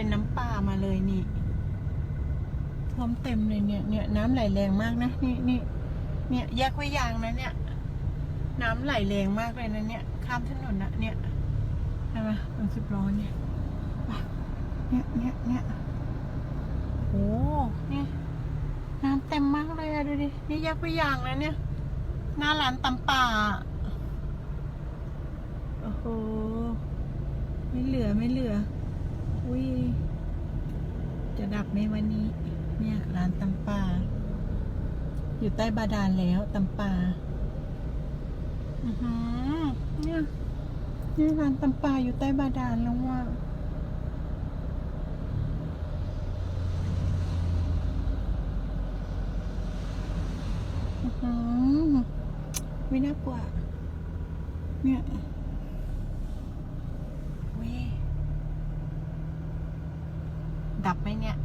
เป็นน้ำป่ามาเลยนี่ท่วมเต็มเลยเนี่ยเนี่ยน้ำไหลแรงมากนะนี่นี่เนี่ยแยกไว้ยางนะเนี่ย น้ำไหลแรงมากเลยนะเนี่ย ข้ามถนนนะเนี่ยใช่ไหมรถสิบล้อเนี่ยเนี่ยเนี่ยเนี่ยโอ้เนี่ยน้ำเต็มมากเลยอะดูดินี่แยกไว้ยางแล้วเนี่ย หน้าร้านตำป่าโอ้โหไม่เหลือไม่เหลือ อุ้ย จะดับไหมวันนี้ เนี่ย ร้านตำปา อยู่ใต้บาดาลแล้วตำปาอือหือเนี่ยเนี่ยร้านตำปาอยู่ใต้บาดาลแล้วว่าอือไม่น่ากลัวเนี่ย ดับไหมเนี่ย